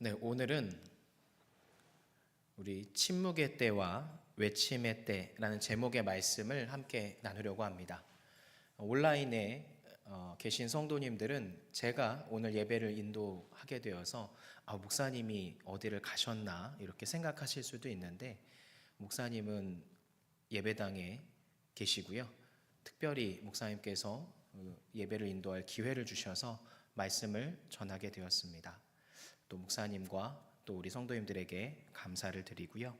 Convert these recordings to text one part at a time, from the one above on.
네, 오늘은 우리 침묵의 때와 외침의 때라는 제목의 말씀을 함께 나누려고 합니다. 온라인에 어, 계신 성도님들은 제가 오늘 예배를 인도하게 되어서 아, 목사님이 어디를 가셨나 이렇게 생각하실 수도 있는데 목사님은 예배당에 계시고요. 특별히 목사님께서 그 예배를 인도할 기회를 주셔서 말씀을 전하게 되었습니다. 또 목사님과 또 우리 성도님들에게 감사를 드리고요.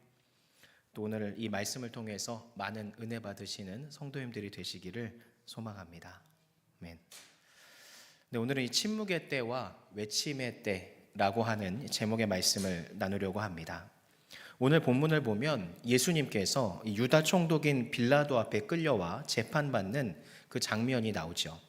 또 오늘 이 말씀을 통해서 많은 은혜 받으시는 성도님들이 되시기를 소망합니다. 아멘. 네, 오늘은 이 침묵의 때와 외침의 때라고 하는 제목의 말씀을 나누려고 합니다. 오늘 본문을 보면 예수님께서 이 유다 총독인 빌라도 앞에 끌려와 재판받는 그 장면이 나오죠.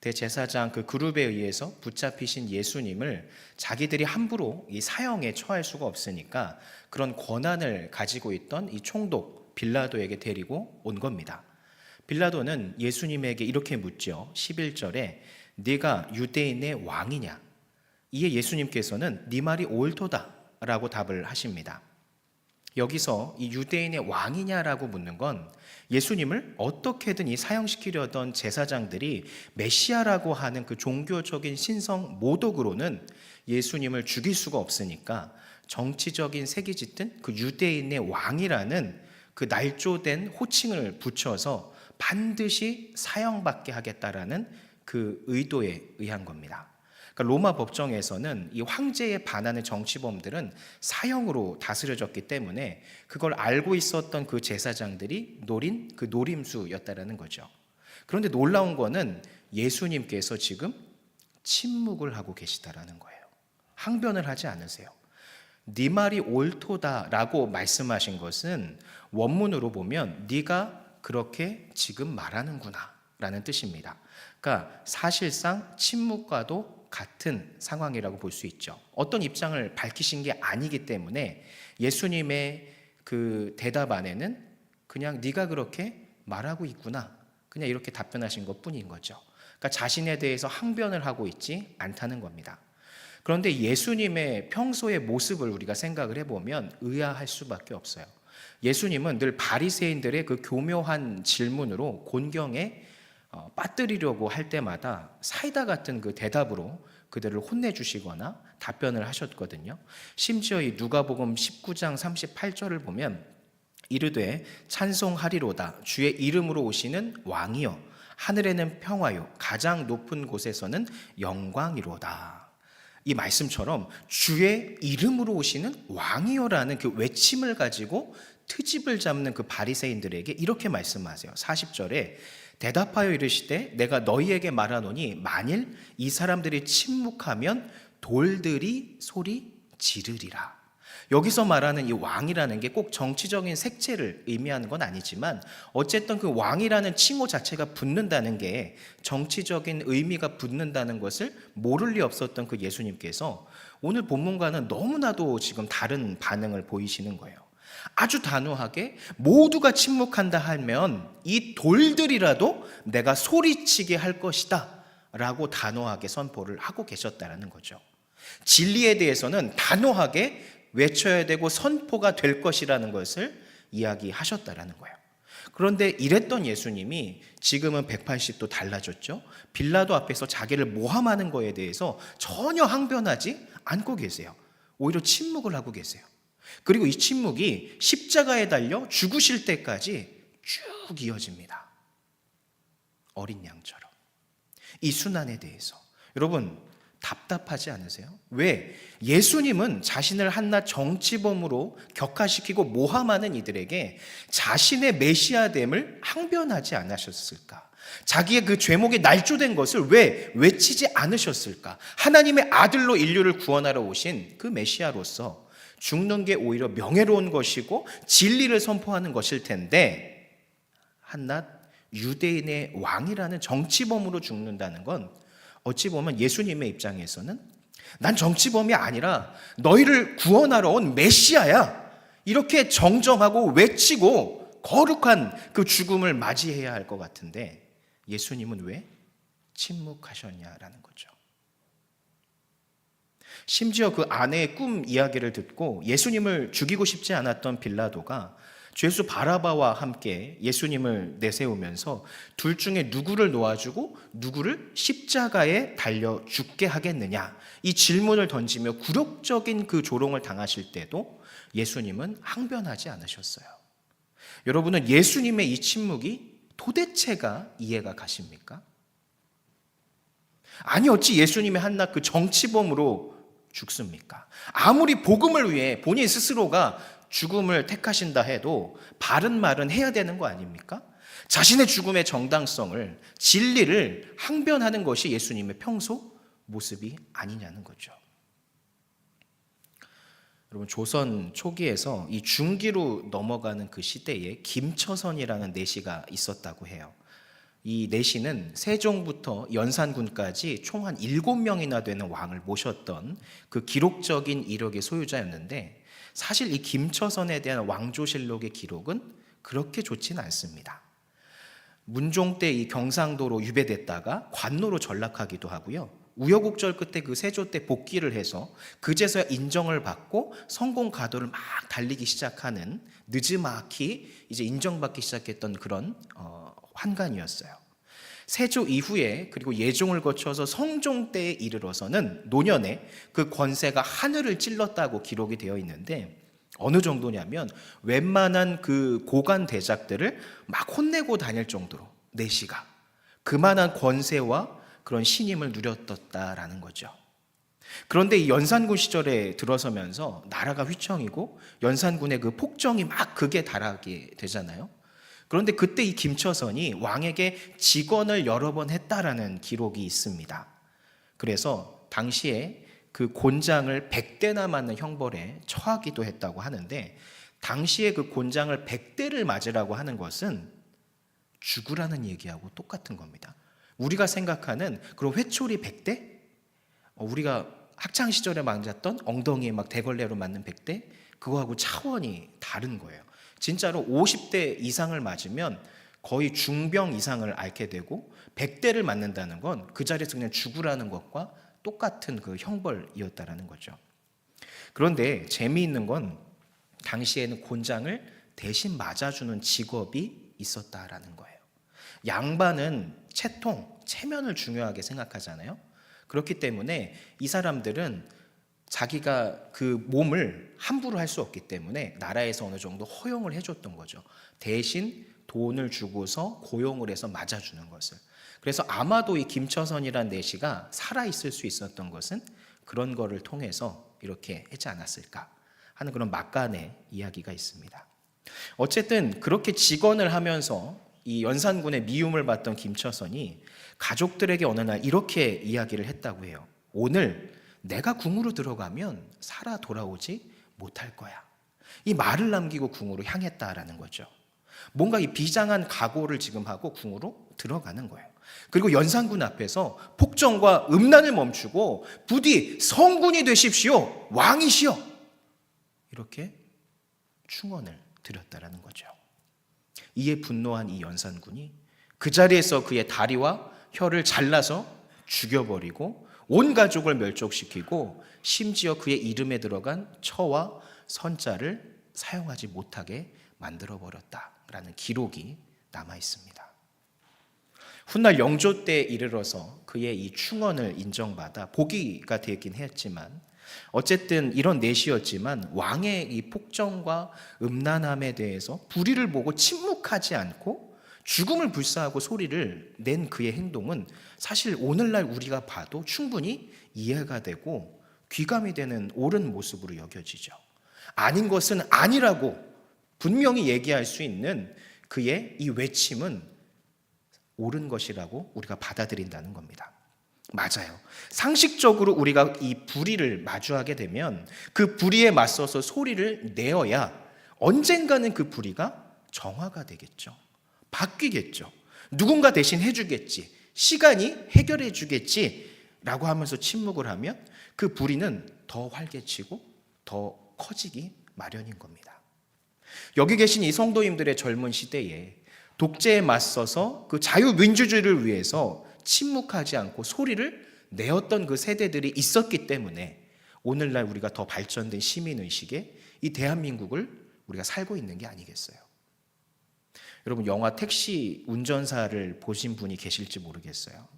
대제사장 그 그룹에 의해서 붙잡히신 예수님을 자기들이 함부로 이 사형에 처할 수가 없으니까 그런 권한을 가지고 있던 이 총독 빌라도에게 데리고 온 겁니다. 빌라도는 예수님에게 이렇게 묻죠. 11절에 네가 유대인의 왕이냐? 이에 예수님께서는 네 말이 옳도다라고 답을 하십니다. 여기서 이 유대인의 왕이냐라고 묻는 건 예수님을 어떻게든 이 사형시키려던 제사장들이 메시아라고 하는 그 종교적인 신성 모독으로는 예수님을 죽일 수가 없으니까 정치적인 색이 짙은 그 유대인의 왕이라는 그 날조된 호칭을 붙여서 반드시 사형받게 하겠다라는 그 의도에 의한 겁니다. 그러니까 로마 법정에서는 이 황제에 반하는 정치범들은 사형으로 다스려졌기 때문에 그걸 알고 있었던 그 제사장들이 노린 그 노림수였다라는 거죠. 그런데 놀라운 거는 예수님께서 지금 침묵을 하고 계시다라는 거예요. 항변을 하지 않으세요. 네 말이 옳도다라고 말씀하신 것은 원문으로 보면 네가 그렇게 지금 말하는구나라는 뜻입니다. 그러니까 사실상 침묵과도 같은 상황이라고 볼 수 있죠. 어떤 입장을 밝히신 게 아니기 때문에 예수님의 그 대답 안에는 그냥 네가 그렇게 말하고 있구나. 그냥 이렇게 답변하신 것 뿐인 거죠. 그러니까 자신에 대해서 항변을 하고 있지 않다는 겁니다. 그런데 예수님의 평소의 모습을 우리가 생각을 해보면 의아할 수밖에 없어요. 예수님은 늘 바리새인들의 그 교묘한 질문으로 곤경에 어, 빠뜨리려고 할 때마다 사이다 같은 그 대답으로 그들을 혼내주시거나 답변을 하셨거든요. 심지어 이 누가복음 19장 38절을 보면 이르되 찬송하리로다 주의 이름으로 오시는 왕이여 하늘에는 평화요 가장 높은 곳에서는 영광이로다. 이 말씀처럼 주의 이름으로 오시는 왕이여라는 그 외침을 가지고 트집을 잡는 그 바리새인들에게 이렇게 말씀하세요. 40절에 대답하여 이르시되 내가 너희에게 말하노니 만일 이 사람들이 침묵하면 돌들이 소리 지르리라. 여기서 말하는 이 왕이라는 게 꼭 정치적인 색채를 의미하는 건 아니지만 어쨌든 그 왕이라는 칭호 자체가 붙는다는 게 정치적인 의미가 붙는다는 것을 모를 리 없었던 그 예수님께서 오늘 본문과는 너무나도 지금 다른 반응을 보이시는 거예요. 아주 단호하게 모두가 침묵한다 하면 이 돌들이라도 내가 소리치게 할 것이다. 라고 단호하게 선포를 하고 계셨다라는 거죠. 진리에 대해서는 단호하게 외쳐야 되고 선포가 될 것이라는 것을 이야기하셨다라는 거예요. 그런데 이랬던 예수님이 지금은 180도 달라졌죠. 빌라도 앞에서 자기를 모함하는 거에 대해서 전혀 항변하지 않고 계세요. 오히려 침묵을 하고 계세요. 그리고 이 침묵이 십자가에 달려 죽으실 때까지 쭉 이어집니다. 어린 양처럼. 이 순환에 대해서. 여러분, 답답하지 않으세요? 왜? 예수님은 자신을 한낱 정치범으로 격화시키고 모함하는 이들에게 자신의 메시아됨을 항변하지 않으셨을까? 자기의 그 죄목이 날조된 것을 왜 외치지 않으셨을까? 하나님의 아들로 인류를 구원하러 오신 그 메시아로서 죽는 게 오히려 명예로운 것이고 진리를 선포하는 것일 텐데 한낱 유대인의 왕이라는 정치범으로 죽는다는 건 어찌 보면 예수님의 입장에서는 난 정치범이 아니라 너희를 구원하러 온 메시아야. 이렇게 정정하고 외치고 거룩한 그 죽음을 맞이해야 할 것 같은데 예수님은 왜 침묵하셨냐라는 거죠. 심지어 그 아내의 꿈 이야기를 듣고 예수님을 죽이고 싶지 않았던 빌라도가 죄수 바라바와 함께 예수님을 내세우면서 둘 중에 누구를 놓아주고 누구를 십자가에 달려 죽게 하겠느냐 이 질문을 던지며 굴욕적인 그 조롱을 당하실 때도 예수님은 항변하지 않으셨어요. 여러분은 예수님의 이 침묵이 도대체가 이해가 가십니까? 아니 어찌 예수님의 한낱 그 정치범으로 죽습니까? 아무리 복음을 위해 본인 스스로가 죽음을 택하신다 해도 바른 말은 해야 되는 거 아닙니까? 자신의 죽음의 정당성을 진리를 항변하는 것이 예수님의 평소 모습이 아니냐는 거죠. 여러분 조선 초기에서 이 중기로 넘어가는 그 시대에 김처선이라는 내시가 있었다고 해요. 이 내시는 세종부터 연산군까지 총 한 7명이나 되는 왕을 모셨던 그 기록적인 이력의 소유자였는데 사실 이 김처선에 대한 왕조실록의 기록은 그렇게 좋지는 않습니다. 문종 때 이 경상도로 유배됐다가 관노로 전락하기도 하고요. 우여곡절 끝에 그 세조 때 복귀를 해서 그제서야 인정을 받고 성공 가도를 막 달리기 시작하는 느즈마키 이제 인정받기 시작했던 그런 어, 환관이었어요. 세조 이후에 그리고 예종을 거쳐서 성종 때에 이르러서는 노년에 그 권세가 하늘을 찔렀다고 기록이 되어 있는데 어느 정도냐면 웬만한 그 고관 대작들을 막 혼내고 다닐 정도로 내시가 그만한 권세와 그런 신임을 누렸었다라는 거죠. 그런데 이 연산군 시절에 들어서면서 나라가 휘청이고 연산군의 그 폭정이 막 극에 달하게 되잖아요. 그런데 그때 이 김처선이 왕에게 직언을 여러 번 했다라는 기록이 있습니다. 그래서 당시에 그 곤장을 100대나 맞는 형벌에 처하기도 했다고 하는데 당시에 그 곤장을 100대를 맞으라고 하는 것은 죽으라는 얘기하고 똑같은 겁니다. 우리가 생각하는 그런 회초리 100대? 어, 우리가 학창 시절에 맞았던 엉덩이에 막 대걸레로 맞는 100대? 그거하고 차원이 다른 거예요. 진짜로 50대 이상을 맞으면 거의 중병 이상을 앓게 되고 100대를 맞는다는 건 그 자리에서 그냥 죽으라는 것과 똑같은 그 형벌이었다라는 거죠. 그런데 재미있는 건 당시에는 곤장을 대신 맞아주는 직업이 있었다라는 거예요. 양반은 채통, 체면을 중요하게 생각하잖아요. 그렇기 때문에 이 사람들은 자기가 그 몸을 함부로 할 수 없기 때문에 나라에서 어느 정도 허용을 해줬던 거죠. 대신 돈을 주고서 고용을 해서 맞아주는 것을. 그래서 아마도 이 김처선이란 내시가 살아있을 수 있었던 것은 그런 거를 통해서 이렇게 하지 않았을까 하는 그런 막간의 이야기가 있습니다. 어쨌든 그렇게 직언을 하면서 이 연산군의 미움을 받던 김처선이 가족들에게 어느 날 이렇게 이야기를 했다고 해요. 오늘 내가 궁으로 들어가면 살아 돌아오지 못할 거야. 이 말을 남기고 궁으로 향했다라는 거죠. 뭔가 이 비장한 각오를 지금 하고 궁으로 들어가는 거예요. 그리고 연산군 앞에서 폭정과 음란을 멈추고 부디 성군이 되십시오. 왕이시여. 이렇게 충언을 드렸다라는 거죠. 이에 분노한 이 연산군이 그 자리에서 그의 다리와 혀를 잘라서 죽여버리고 온 가족을 멸족시키고 심지어 그의 이름에 들어간 처와 선자를 사용하지 못하게 만들어 버렸다라는 기록이 남아 있습니다. 훗날 영조 때 이르러서 그의 이 충언을 인정받아 복위가 되긴 했지만 어쨌든 이런 내시였지만 왕의 이 폭정과 음란함에 대해서 불의를 보고 침묵하지 않고 죽음을 불사하고 소리를 낸 그의 행동은 사실 오늘날 우리가 봐도 충분히 이해가 되고 귀감이 되는 옳은 모습으로 여겨지죠. 아닌 것은 아니라고 분명히 얘기할 수 있는 그의 이 외침은 옳은 것이라고 우리가 받아들인다는 겁니다. 맞아요. 상식적으로 우리가 이 불의를 마주하게 되면 그 불의에 맞서서 소리를 내어야 언젠가는 그 불의가 정화가 되겠죠. 바뀌겠죠. 누군가 대신 해주겠지. 시간이 해결해 주겠지. 라고 하면서 침묵을 하면 그 불의는 더 활개치고 더 커지기 마련인 겁니다. 여기 계신 이 성도님들의 젊은 시대에 독재에 맞서서 그 자유민주주의를 위해서 침묵하지 않고 소리를 내었던 그 세대들이 있었기 때문에 오늘날 우리가 더 발전된 시민 의식에 이 대한민국을 우리가 살고 있는 게 아니겠어요. 여러분 영화 택시 운전사를 보신 분이 계실지 모르겠어요.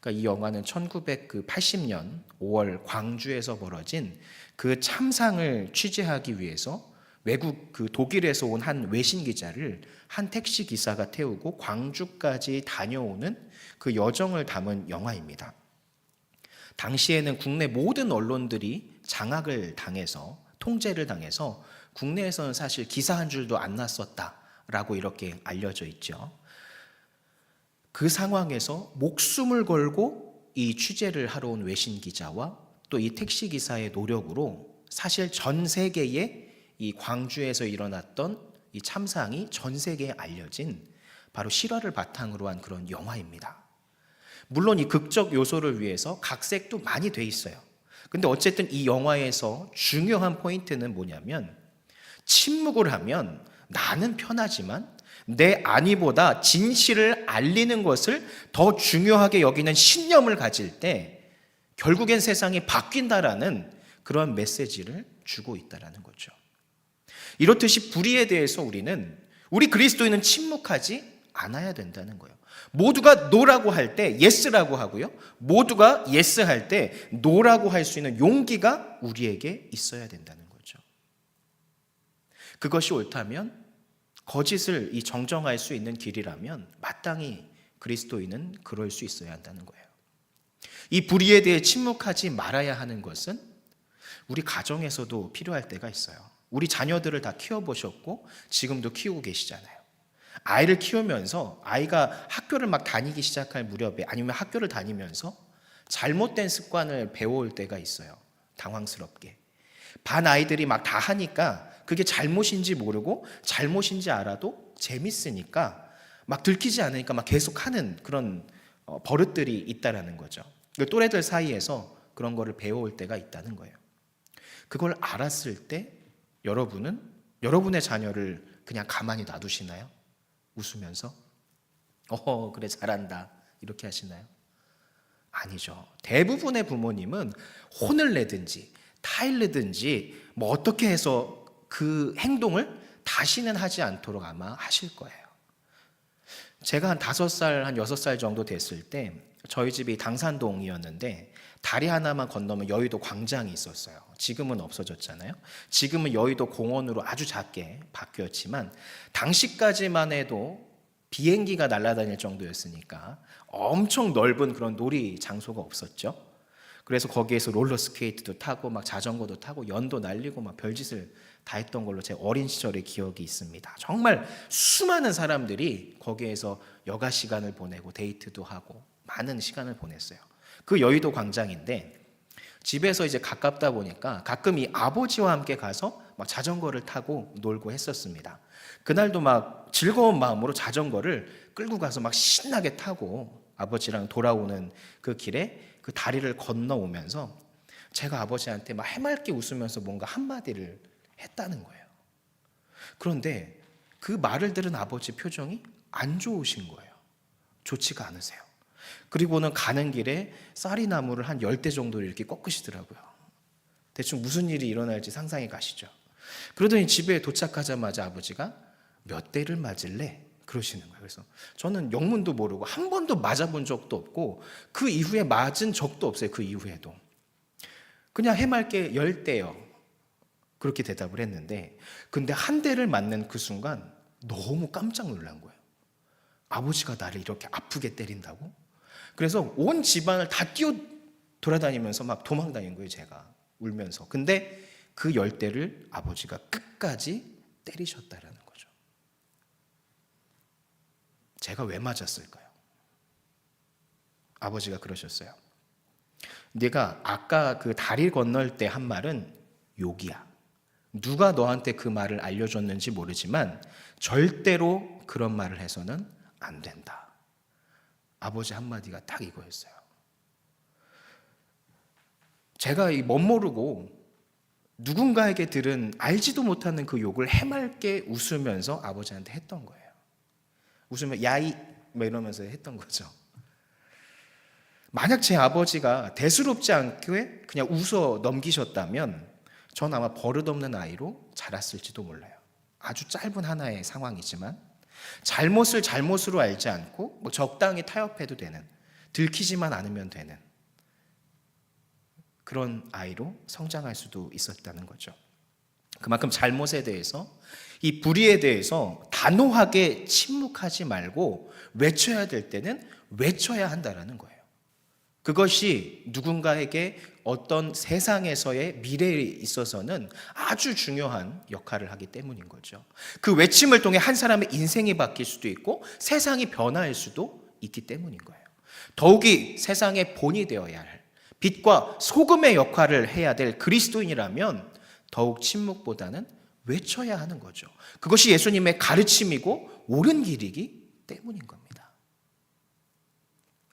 그러니까 이 영화는 1980년 5월 광주에서 벌어진 그 참상을 취재하기 위해서 외국 그 독일에서 온 한 외신 기자를 한 택시 기사가 태우고 광주까지 다녀오는 그 여정을 담은 영화입니다. 당시에는 국내 모든 언론들이 장악을 당해서 통제를 당해서 국내에서는 사실 기사 한 줄도 안 났었다 라고 이렇게 알려져 있죠. 그 상황에서 목숨을 걸고 이 취재를 하러 온 외신 기자와 또 이 택시 기사의 노력으로 사실 전 세계에 이 광주에서 일어났던 이 참상이 전 세계에 알려진 바로 실화를 바탕으로 한 그런 영화입니다. 물론 이 극적 요소를 위해서 각색도 많이 돼 있어요. 근데 어쨌든 이 영화에서 중요한 포인트는 뭐냐면 침묵을 하면 나는 편하지만 내 안위보다 진실을 알리는 것을 더 중요하게 여기는 신념을 가질 때 결국엔 세상이 바뀐다라는 그런 메시지를 주고 있다라는 거죠. 이렇듯이 불의에 대해서 우리는 우리 그리스도인은 침묵하지 않아야 된다는 거예요. 모두가 노라고 할 때 예스라고 하고요. 모두가 예스 할 때 노라고 할 수 있는 용기가 우리에게 있어야 된다는 거죠. 그것이 옳다면 거짓을 이 정정할 수 있는 길이라면 마땅히 그리스도인은 그럴 수 있어야 한다는 거예요. 이 불의에 대해 침묵하지 말아야 하는 것은 우리 가정에서도 필요할 때가 있어요. 우리 자녀들을 다 키워보셨고 지금도 키우고 계시잖아요. 아이를 키우면서 아이가 학교를 막 다니기 시작할 무렵에 아니면 학교를 다니면서 잘못된 습관을 배워올 때가 있어요. 당황스럽게. 반 아이들이 막 다 하니까 그게 잘못인지 모르고 잘못인지 알아도 재밌으니까 막 들키지 않으니까 막 계속 하는 그런 어, 버릇들이 있다라는 거죠. 그 또래들 사이에서 그런 거를 배워올 때가 있다는 거예요. 그걸 알았을 때 여러분은 여러분의 자녀를 그냥 가만히 놔두시나요? 웃으면서 어 그래 잘한다 이렇게 하시나요? 아니죠. 대부분의 부모님은 혼을 내든지 타일르든지 뭐 어떻게 해서 그 행동을 다시는 하지 않도록 아마 하실 거예요. 제가 한 다섯 살, 한 여섯 살 정도 됐을 때 저희 집이 당산동이었는데 다리 하나만 건너면 여의도 광장이 있었어요. 지금은 없어졌잖아요. 지금은 여의도 공원으로 아주 작게 바뀌었지만 당시까지만 해도 비행기가 날아다닐 정도였으니까 엄청 넓은 그런 놀이 장소가 없었죠. 그래서 거기에서 롤러 스케이트도 타고 막 자전거도 타고 연도 날리고 막 별짓을 다 했던 걸로 제 어린 시절의 기억이 있습니다. 정말 수많은 사람들이 거기에서 여가 시간을 보내고 데이트도 하고 많은 시간을 보냈어요. 그 여의도 광장인데 집에서 이제 가깝다 보니까 가끔 이 아버지와 함께 가서 막 자전거를 타고 놀고 했었습니다. 그날도 막 즐거운 마음으로 자전거를 끌고 가서 막 신나게 타고 아버지랑 돌아오는 그 길에 그 다리를 건너오면서 제가 아버지한테 막 해맑게 웃으면서 뭔가 한마디를 했다는 거예요. 그런데 그 말을 들은 아버지 표정이 안 좋으신 거예요. 좋지가 않으세요. 그리고는 가는 길에 쌀이 나무를 한 열 대 정도 이렇게 꺾으시더라고요. 대충 무슨 일이 일어날지 상상이 가시죠. 그러더니 집에 도착하자마자 아버지가 몇 대를 맞을래? 그러시는 거예요. 그래서 저는 영문도 모르고 한 번도 맞아본 적도 없고 그 이후에 맞은 적도 없어요. 그 이후에도. 그냥 해맑게 열 대요. 그렇게 대답을 했는데 근데 한 대를 맞는 그 순간 너무 깜짝 놀란 거예요. 아버지가 나를 이렇게 아프게 때린다고? 그래서 온 집안을 다 뛰어 돌아다니면서 막 도망 다닌 거예요, 제가. 울면서. 근데 그 열대를 아버지가 끝까지 때리셨다라는 거죠. 제가 왜 맞았을까요? 아버지가 그러셨어요. 네가 아까 그 다리 건널 때 한 말은 욕이야. 누가 너한테 그 말을 알려줬는지 모르지만 절대로 그런 말을 해서는 안 된다. 아버지 한마디가 딱 이거였어요. 제가 이 멋모르고 누군가에게 들은 알지도 못하는 그 욕을 해맑게 웃으면서 아버지한테 했던 거예요. 웃으면 야이 뭐 이러면서 했던 거죠. 만약 제 아버지가 대수롭지 않게 그냥 웃어 넘기셨다면 전 아마 버릇없는 아이로 자랐을지도 몰라요. 아주 짧은 하나의 상황이지만 잘못을 잘못으로 알지 않고 뭐 적당히 타협해도 되는 들키지만 않으면 되는 그런 아이로 성장할 수도 있었다는 거죠. 그만큼 잘못에 대해서 이 불의에 대해서 단호하게 침묵하지 말고 외쳐야 될 때는 외쳐야 한다라는 거예요. 그것이 누군가에게 어떤 세상에서의 미래에 있어서는 아주 중요한 역할을 하기 때문인 거죠. 그 외침을 통해 한 사람의 인생이 바뀔 수도 있고 세상이 변화할 수도 있기 때문인 거예요. 더욱이 세상의 본이 되어야 할 빛과 소금의 역할을 해야 될 그리스도인이라면 더욱 침묵보다는 외쳐야 하는 거죠. 그것이 예수님의 가르침이고 옳은 길이기 때문인 겁니다.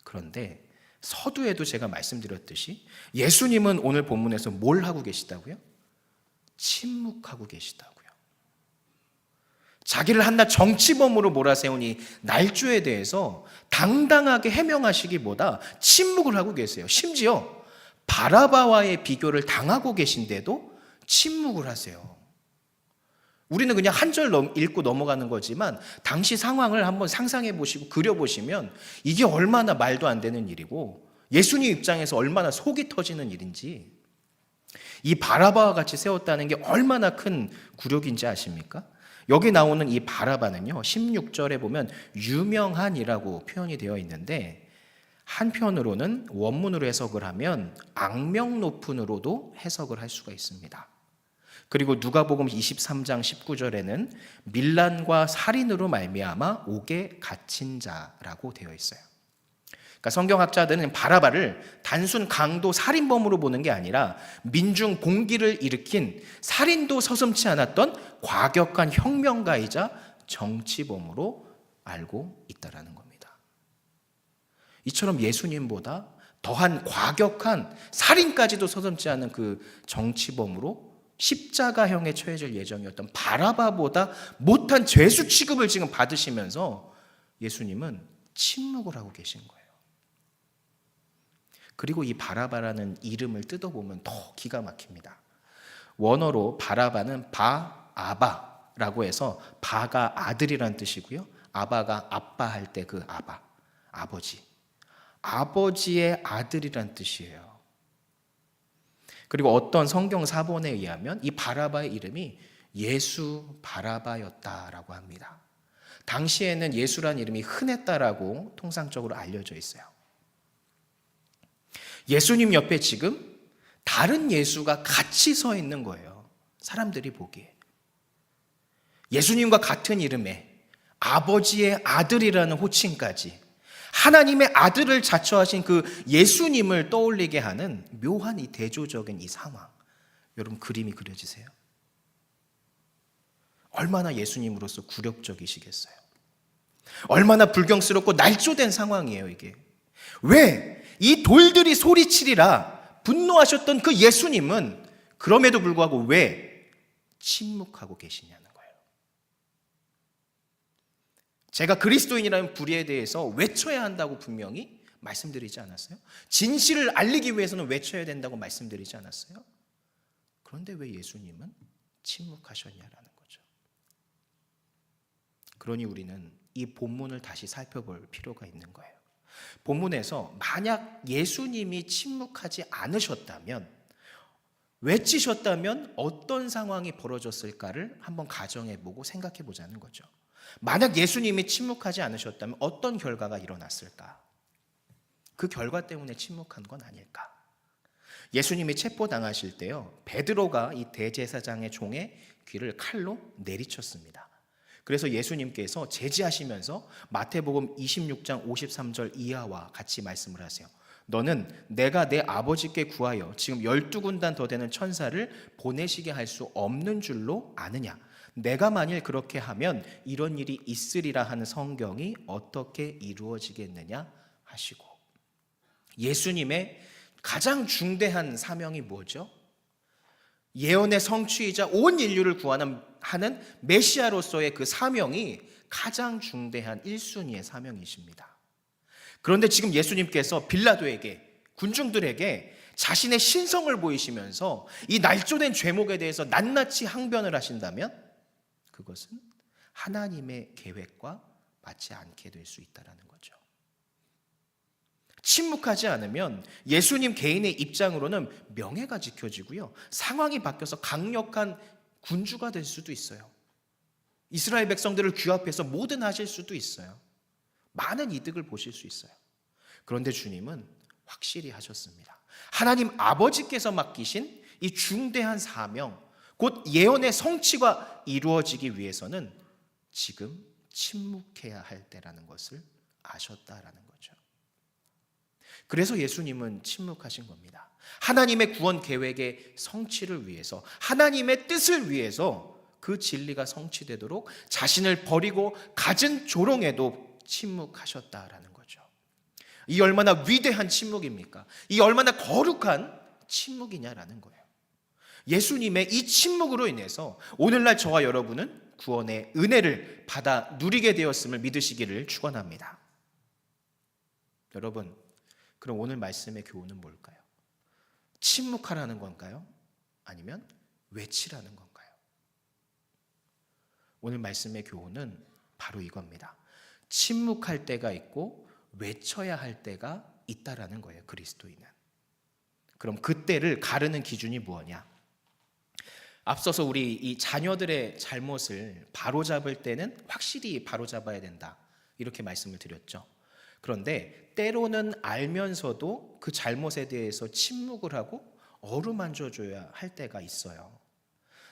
그런데 서두에도 제가 말씀드렸듯이 예수님은 오늘 본문에서 뭘 하고 계시다고요? 침묵하고 계시다고요. 자기를 한낱 정치범으로 몰아세우니 날조에 대해서 당당하게 해명하시기보다 침묵을 하고 계세요. 심지어 바라바와의 비교를 당하고 계신데도 침묵을 하세요. 우리는 그냥 한 절 읽고 넘어가는 거지만 당시 상황을 한번 상상해 보시고 그려 보시면 이게 얼마나 말도 안 되는 일이고 예수님 입장에서 얼마나 속이 터지는 일인지 이 바라바와 같이 세웠다는 게 얼마나 큰 굴욕인지 아십니까? 여기 나오는 이 바라바는요, 16절에 보면 유명한이라고 표현이 되어 있는데, 한편으로는 원문으로 해석을 하면 악명 높은으로도 해석을 할 수가 있습니다. 그리고 누가복음 23장 19절에는 밀란과 살인으로 말미암아 옥에 갇힌 자라고 되어 있어요. 그러니까 성경학자들은 바라바를 단순 강도 살인범으로 보는 게 아니라 민중 봉기를 일으킨 살인도 서슴치 않았던 과격한 혁명가이자 정치범으로 알고 있다라는 겁니다. 이처럼 예수님보다 더한 과격한 살인까지도 서슴지 않은 그 정치범으로 십자가형에 처해질 예정이었던 바라바보다 못한 죄수 취급을 지금 받으시면서 예수님은 침묵을 하고 계신 거예요. 그리고 이 바라바라는 이름을 뜯어보면 더 기가 막힙니다. 원어로 바라바는 바 아바라고 해서 바가 아들이란 뜻이고요. 아바가 아빠 할 때 그 아바, 아버지. 아버지의 아들이란 뜻이에요. 그리고 어떤 성경 사본에 의하면 이 바라바의 이름이 예수 바라바였다라고 합니다. 당시에는 예수란 이름이 흔했다라고 통상적으로 알려져 있어요. 예수님 옆에 지금 다른 예수가 같이 서 있는 거예요. 사람들이 보기에. 예수님과 같은 이름에 아버지의 아들이라는 호칭까지 하나님의 아들을 자처하신 그 예수님을 떠올리게 하는 묘한 이 대조적인 이 상황. 여러분 그림이 그려지세요? 얼마나 예수님으로서 굴욕적이시겠어요? 얼마나 불경스럽고 날조된 상황이에요, 이게. 왜? 이 돌들이 소리치리라 분노하셨던 그 예수님은 그럼에도 불구하고 왜 침묵하고 계시냐는 거예요. 제가 그리스도인이라는 불의에 대해서 외쳐야 한다고 분명히 말씀드리지 않았어요? 진실을 알리기 위해서는 외쳐야 된다고 말씀드리지 않았어요? 그런데 왜 예수님은 침묵하셨냐라는 거죠. 그러니 우리는 이 본문을 다시 살펴볼 필요가 있는 거예요. 본문에서 만약 예수님이 침묵하지 않으셨다면 외치셨다면 어떤 상황이 벌어졌을까를 한번 가정해 보고 생각해 보자는 거죠. 만약 예수님이 침묵하지 않으셨다면 어떤 결과가 일어났을까? 그 결과 때문에 침묵한 건 아닐까? 예수님이 체포당하실 때요. 베드로가 이 대제사장의 종의 귀를 칼로 내리쳤습니다. 그래서 예수님께서 제지하시면서 마태복음 26장 53절 이하와 같이 말씀을 하세요. 너는 내가 내 아버지께 구하여 지금 열두 군단 더 되는 천사를 보내시게 할 수 없는 줄로 아느냐? 내가 만일 그렇게 하면 이런 일이 있으리라 하는 성경이 어떻게 이루어지겠느냐 하시고 예수님의 가장 중대한 사명이 뭐죠? 예언의 성취이자 온 인류를 구하는 하는 메시아로서의 그 사명이 가장 중대한 1순위의 사명이십니다. 그런데 지금 예수님께서 빌라도에게 군중들에게 자신의 신성을 보이시면서 이 날조된 죄목에 대해서 낱낱이 항변을 하신다면 그것은 하나님의 계획과 맞지 않게 될 수 있다라는 거죠. 침묵하지 않으면 예수님 개인의 입장으로는 명예가 지켜지고요. 상황이 바뀌어서 강력한 군주가 될 수도 있어요. 이스라엘 백성들을 규합해서 뭐든 하실 수도 있어요. 많은 이득을 보실 수 있어요. 그런데 주님은 확실히 하셨습니다. 하나님 아버지께서 맡기신 이 중대한 사명, 곧 예언의 성취가 이루어지기 위해서는 지금 침묵해야 할 때라는 것을 아셨다라는 거죠. 그래서 예수님은 침묵하신 겁니다. 하나님의 구원 계획의 성취를 위해서, 하나님의 뜻을 위해서 그 진리가 성취되도록 자신을 버리고 갖은 조롱에도 침묵하셨다라는 거죠. 이 얼마나 위대한 침묵입니까? 이 얼마나 거룩한 침묵이냐라는 거예요. 예수님의 이 침묵으로 인해서 오늘날 저와 여러분은 구원의 은혜를 받아 누리게 되었음을 믿으시기를 축원합니다. 여러분, 그럼 오늘 말씀의 교훈은 뭘까요? 침묵하라는 건가요? 아니면 외치라는 건가요? 오늘 말씀의 교훈은 바로 이겁니다. 침묵할 때가 있고 외쳐야 할 때가 있다라는 거예요. 그리스도인은. 그럼 그때를 가르는 기준이 무엇냐? 앞서서 우리 이 자녀들의 잘못을 바로잡을 때는 확실히 바로잡아야 된다. 이렇게 말씀을 드렸죠. 그런데 때로는 알면서도 그 잘못에 대해서 침묵을 하고 어루만져 줘야 할 때가 있어요.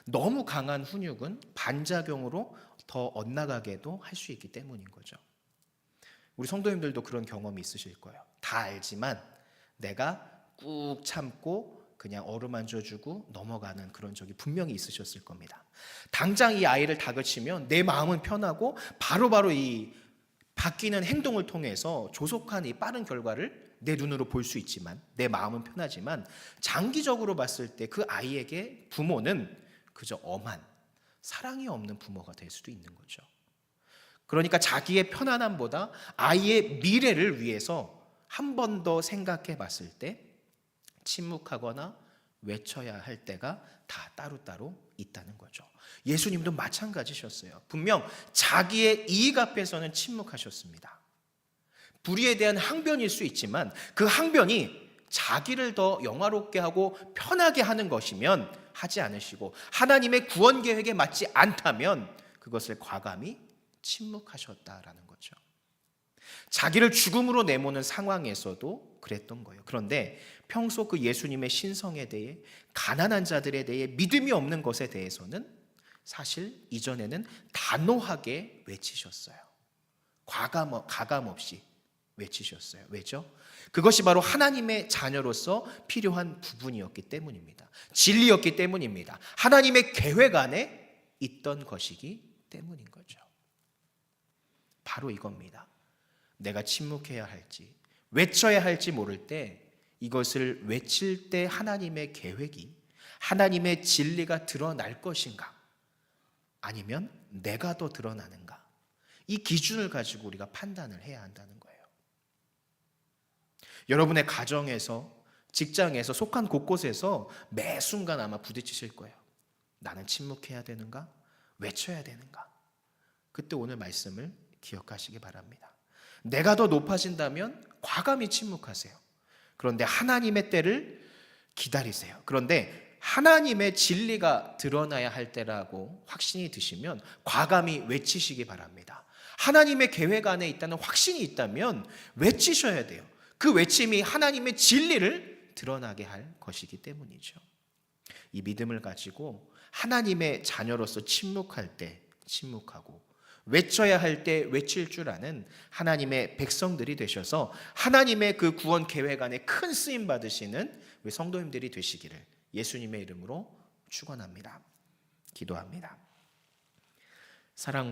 너무 강한 훈육은 반작용으로 더 엇나가게도 할 수 있기 때문인 거죠. 우리 성도님들도 그런 경험이 있으실 거예요. 다 알지만 내가 꾹 참고 그냥 어루만져 주고 넘어가는 그런 적이 분명히 있으셨을 겁니다. 당장 이 아이를 다그치면 내 마음은 편하고 바로 바로 이 바뀌는 행동을 통해서 조속한 이 빠른 결과를 내 눈으로 볼 수 있지만 내 마음은 편하지만 장기적으로 봤을 때 그 아이에게 부모는 그저 엄한 사랑이 없는 부모가 될 수도 있는 거죠. 그러니까 자기의 편안함보다 아이의 미래를 위해서 한 번 더 생각해 봤을 때 침묵하거나 외쳐야 할 때가 다 따로따로 있다는 거죠. 예수님도 마찬가지셨어요. 분명 자기의 이익 앞에서는 침묵하셨습니다. 불의에 대한 항변일 수 있지만 그 항변이 자기를 더 영화롭게 하고 편하게 하는 것이면 하지 않으시고 하나님의 구원 계획에 맞지 않다면 그것을 과감히 침묵하셨다라는 거죠. 자기를 죽음으로 내모는 상황에서도 그랬던 거예요. 그런데 평소 그 예수님의 신성에 대해 가난한 자들에 대해 믿음이 없는 것에 대해서는 사실 이전에는 단호하게 외치셨어요. 과감 가감 없이 외치셨어요. 왜죠? 그것이 바로 하나님의 자녀로서 필요한 부분이었기 때문입니다. 진리였기 때문입니다. 하나님의 계획 안에 있던 것이기 때문인 거죠. 바로 이겁니다. 내가 침묵해야 할지, 외쳐야 할지 모를 때 이것을 외칠 때 하나님의 계획이, 하나님의 진리가 드러날 것인가? 아니면 내가 더 드러나는가? 이 기준을 가지고 우리가 판단을 해야 한다는 거예요. 여러분의 가정에서, 직장에서, 속한 곳곳에서 매 순간 아마 부딪히실 거예요. 나는 침묵해야 되는가? 외쳐야 되는가? 그때 오늘 말씀을 기억하시기 바랍니다. 내가 더 높아진다면 과감히 침묵하세요. 그런데 하나님의 때를 기다리세요. 그런데 하나님의 진리가 드러나야 할 때라고 확신이 드시면 과감히 외치시기 바랍니다. 하나님의 계획 안에 있다는 확신이 있다면 외치셔야 돼요. 그 외침이 하나님의 진리를 드러나게 할 것이기 때문이죠. 이 믿음을 가지고 하나님의 자녀로서 침묵할 때 침묵하고 외쳐야 할 때 외칠 줄 아는 하나님의 백성들이 되셔서 하나님의 그 구원 계획 안에 큰 쓰임 받으시는 우리 성도님들이 되시기를 예수님의 이름으로 축원합니다. 기도합니다. 사랑